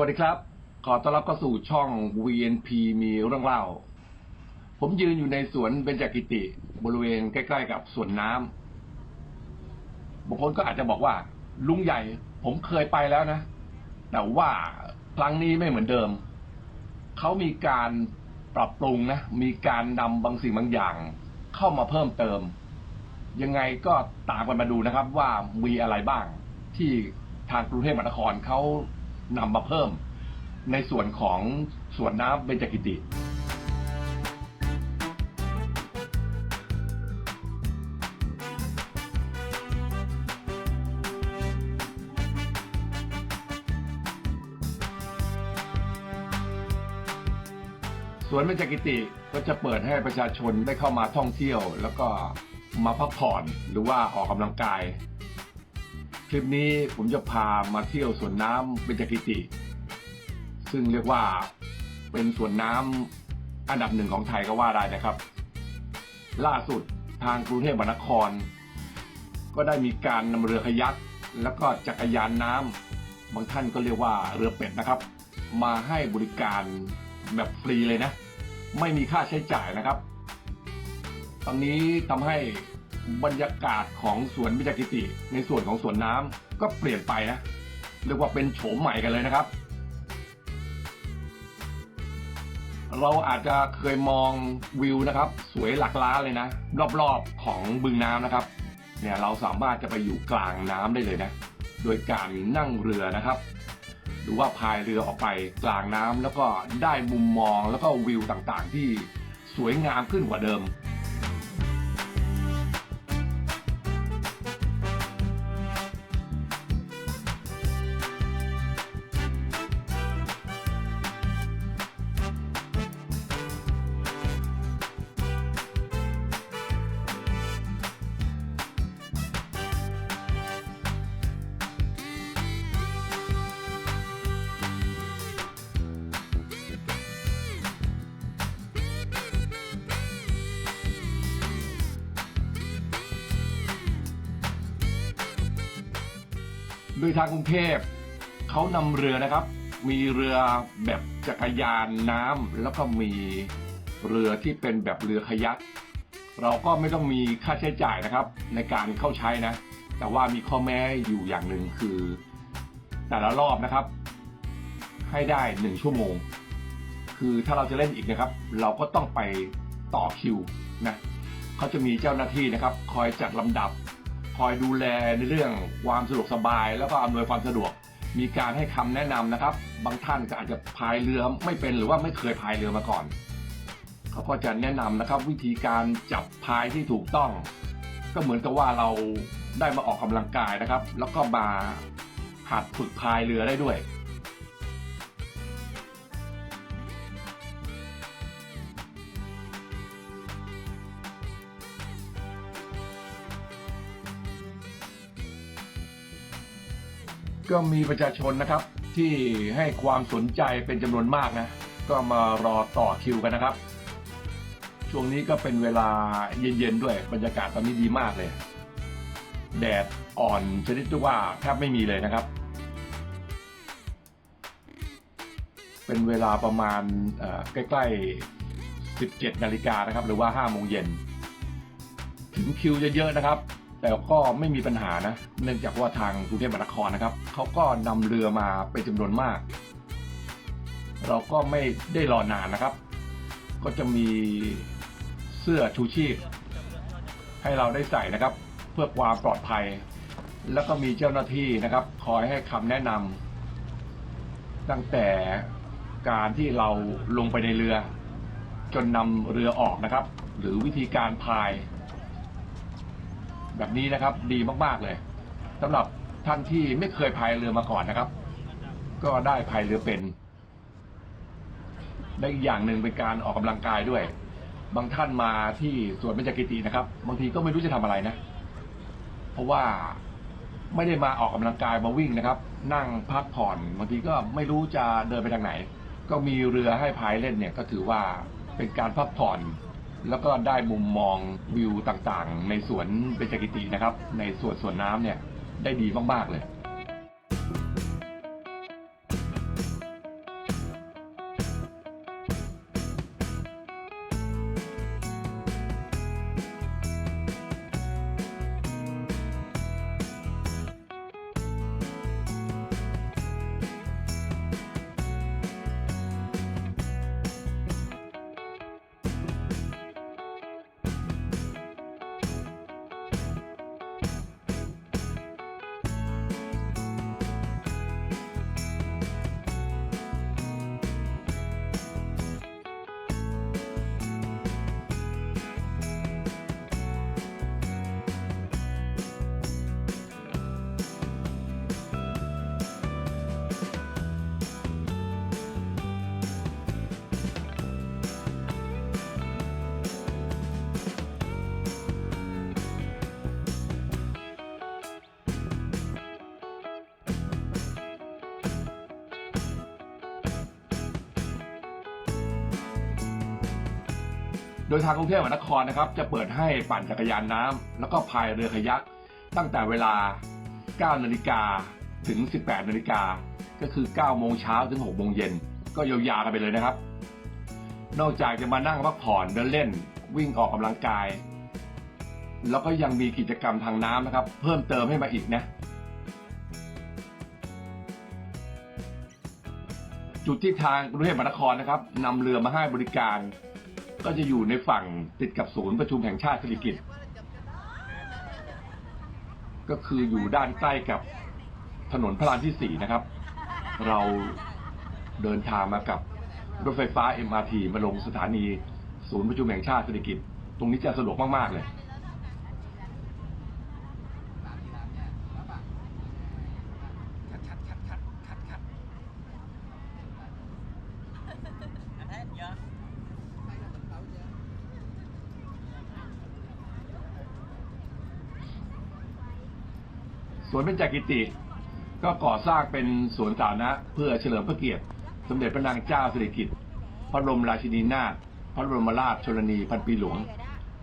สวัสดีครับ ขอต้อนรับเข้าสู่ช่อง VNP มีเรื่องเล่า ผมยืนอยู่ในสวนเบญจกิติ บริเวณใกล้ๆกับสวนน้ำบางคนก็อาจจะบอกว่า ลุงใหญ่ ผมเคยไปแล้วนะ แต่ว่าครั้งนี้ไม่เหมือนเดิม เขามีการปรับปรุงนะ มีการนำบางสิ่งบางอย่าง เข้ามาเพิ่มเติม ยังไงก็ตามกันมาดูนะครับว่ามีอะไรบ้างที่ทางกรุงเทพมหานครเขา นำมาเพิ่ม ในส่วนของสวนน้ำเบญจกิติ สวนเบญจกิติก็จะเปิดให้ประชาชนได้เข้ามาท่องเที่ยว แล้วก็มาพักผ่อนหรือว่าออกกำลังกาย คลิปนี้ผมจะพามาเที่ยวสวนน้ำเบญจกิติ ซึ่งเรียกว่าเป็นสวนน้ำอันดับหนึ่งของไทยก็ว่าได้นะครับ ล่าสุดทางกรุงเทพมหานคร ก็ได้มีการนำเรือขยักแล้วก็จักรยานน้ำบางท่านก็เรียกว่าเรือเป็ดนะครับ มาให้บริการแบบฟรีเลยนะ ไม่มีค่าใช้จ่ายนะครับ ตอนนี้ทำให้ บรรยากาศของสวนมิจกิติ ในส่วนของสวนน้ำก็เปลี่ยนไปนะเรียกว่าเป็นโฉมใหม่กันเลยนะครับ เราอาจจะเคยมองวิวนะครับ สวยหลักล้านเลยนะ รอบๆของบึงน้ำนะครับ เนี่ยเราสามารถจะไปอยู่กลางน้ำได้เลยนะ โดยการนั่งเรือนะครับ หรือว่าพายเรือออกไปกลางน้ำแล้วก็ได้มุมมองแล้วก็วิวต่างๆ ที่สวยงามขึ้นกว่าเดิม โดยทางกรุงเทพเขานำเรือนะครับ มีเรือแบบจักรยานน้ำแล้วก็มีเรือที่เป็นแบบเรือขยัก เราก็ไม่ต้องมีค่าใช้จ่ายนะครับ ในการเข้าใช้นะ แต่ว่ามีข้อแม้อยู่อย่างหนึ่งคือ แต่ละรอบนะครับ ให้ได้หนึ่งชั่วโมง คือถ้าเราจะเล่นอีกนะครับ เราก็ต้องไปต่อคิวนะเขาจะมีเจ้าหน้าที่นะครับ คอยจัดลำดับ คอยดูแลในเรื่องความสะดวกสบาย แล้วก็อำนวยความสะดวก มีการให้คำแนะนำนะครับ บางท่านก็อาจจะพายเรือไม่เป็นหรือว่าไม่เคยพายเรือมาก่อน เขาก็จะแนะนำนะครับ วิธีการจับพายที่ถูกต้อง ก็เหมือนกับว่าเราได้มาออกกำลังกายนะครับ แล้วก็มาหัดฝึกพายเรือได้ด้วย ก็มีประชาชนนะครับ ที่ให้ความสนใจเป็นจำนวนมากนะ ก็มารอต่อคิวกันนะครับ ช่วงนี้ก็เป็นเวลาเย็นๆด้วยบรรยากาศตอนนี้ดีมากเลย แดดอ่อนชนิดที่ว่าแทบไม่มีเลยนะครับ เป็นเวลาประมาณใกล้ๆ 17 นาฬิกานะครับ หรือว่า5โมงเย็นถึงคิวเยอะๆนะครับ แต่ก็ไม่มีปัญหานะ เนื่องจากว่าทางกรุงเทพมหานครนะครับเขาก็นำเรือมาเป็นจำนวนมาก เราก็ไม่ได้รอนานนะครับ ก็จะมีเสื้อชูชีพ ให้เราได้ใส่นะครับ เพื่อความปลอดภัย แล้วก็มีเจ้าหน้าที่นะครับ คอยให้คำแนะนำตั้งแต่การที่เราลงไปในเรือ จนนำเรือออกนะครับ หรือวิธีการพาย แบบนี้นะครับ ดีมากๆเลยสำหรับท่านที่ไม่เคยพายเรือมาก่อนนะครับ ก็ได้พายเรือเป็นได้อีกอย่างหนึ่งเป็นการออกกำลังกายด้วย บางท่านมาที่สวนเบญจกิตินะครับ บางทีก็ไม่รู้จะทำอะไรนะ เพราะว่าไม่ได้มาออกกำลังกายมาวิ่งนะครับ นั่งพักผ่อนบางทีก็ไม่รู้จะเดินไปทางไหน ก็มีเรือให้พายเล่นเนี่ย ก็ถือว่าเป็นการพักผ่อน แล้วก็ได้มุมมองวิวต่างๆ ในสวนเบญจกิตินะครับ ในสวนสวนน้ำเนี่ยได้ดีมากๆเลย โดยทางกรุงเทพมหานครนะครับ จะเปิดให้ปั่นจักรยานน้ำแล้วก็พายเรือคายักตั้งแต่เวลา 9 นาฬิกาถึง 18 นาฬิกา ก็คือ 9 โมงเช้าถึง 6 โมงเย็น ก็ยาวๆกันไปเลยนะครับ นอกจากจะมานั่งพักผ่อนเดินเล่นวิ่งออกกำลังกาย แล้วก็ยังมีกิจกรรมทางน้ำนะครับ เพิ่มเติมให้มาอีกนะ จุดที่ทางกรุงเทพมหานครนะครับนำเรือมาให้บริการ ก็จะอยู่ในฝั่งติดกับศูนย์ประชุมแห่งชาติศิริกิตก็คืออยู่ด้านใกล้กับถนนพระรามที่สี่นะครับ เราเดินทางมากับรถไฟฟ้า MRT มาลงสถานีศูนย์ประชุมแห่งชาติศิริกิตตรงนี้จะสะดวกมาก ๆ เลย สวนเบญจกิติ ก็ก่อสร้างเป็นสวนสาธารณะเพื่อเฉลิมพระเกียรติ สมเด็จพระนางเจ้าสิริกิติ์พระบรมราชินีนาถพระบรมราชชนนีพันปีหลวง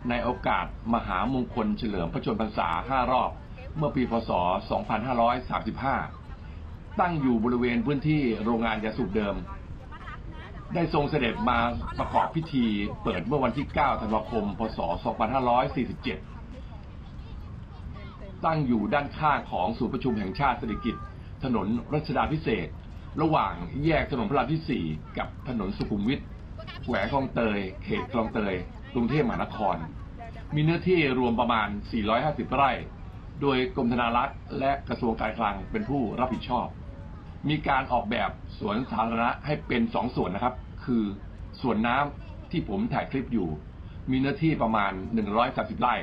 ในโอกาสมหามงคลเฉลิมพระชนมพรรษา 5 รอบ เมื่อปีพศ 2535 ตั้งอยู่บริเวณพื้นที่โรงงานยาสูบเดิม ได้ทรงเสด็จมาประกอบพิธีเปิดเมื่อวันที่ 9 ธันวาคม พศ 2547 ตั้งอยู่ด้านข้างของศูนย์ประชุมแห่งชาติเศรษฐกิจ ถนนรัชดาพิเศษ ระหว่างแยกถนนพระรามที่ 4 กับถนนสุขุมวิทแขวงคลองเตย เขตคลองเตย กรุงเทพมหานคร มีเนื้อที่รวมประมาณ 450 ไร่ โดยกรมธนารักษ์และกระทรวงการคลังเป็นผู้รับผิดชอบ มีการออกแบบสวนสาธารณะให้เป็นสองส่วนนะครับ คือสวนน้ำที่ผมถ่ายคลิปอยู่ มีเนื้อที่ประมาณ 130 ไร่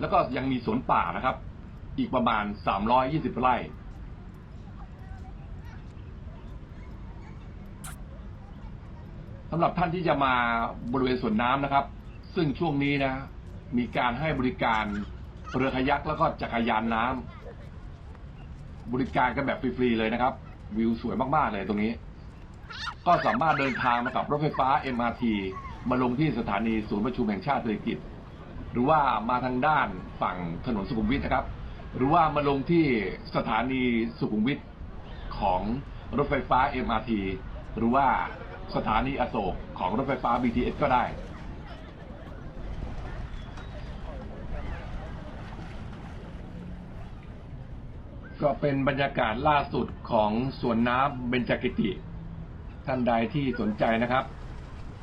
แล้วก็ยังมีสวนป่านะครับ อีกประมาณ 320 ไร่สำหรับท่านที่จะมาบริเวณสวนน้ำนะครับ ซึ่งช่วงนี้นะ มีการให้บริการเรือคายักแล้วก็จักรยานน้ำบริการกันแบบฟรีๆเลยนะครับ วิวสวยมากๆเลยตรงนี้ ก็สามารถเดินทางมากับรถไฟฟ้า MRT มาลงที่สถานีศูนย์ประชุมแห่งชาติเศรษฐกิจ หรือว่ามาทางด้านฝั่งถนนสุขุมวิทนะครับ หรือว่ามาลงที่สถานีสุขุมวิทของรถไฟฟ้า MRT หรือว่าสถานีอโศกของรถไฟฟ้า BTS ก็ได้ก็เป็นบรรยากาศล่าสุดของสวนน้ำเบญจกิติ ท่านใดที่สนใจนะครับ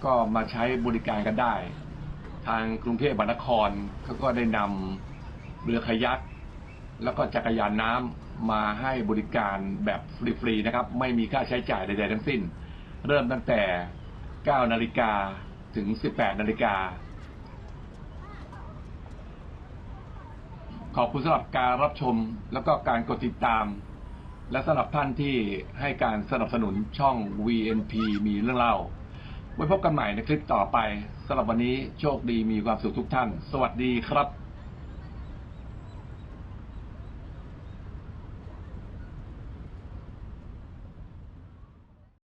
ก็มาใช้บริการกันได้ ทางกรุงเทพมหานครเขาก็ได้นำเรือคายัก แล้วก็จักรยานน้ำมาให้บริการแบบฟรีๆนะครับ ไม่มีค่าใช้จ่ายใดๆทั้งสิ้น เริ่มตั้งแต่ 9 นาฬิกาถึง 18 นาฬิกา ขอบคุณสำหรับการรับชมแล้วก็การกดติดตาม และสำหรับท่านที่ให้การสนับสนุนช่อง VNP มีเรื่องเล่า ไว้พบกันใหม่ในคลิปต่อไปสำหรับวันนี้โชคดีมีความสุขทุกท่าน สวัสดีครับ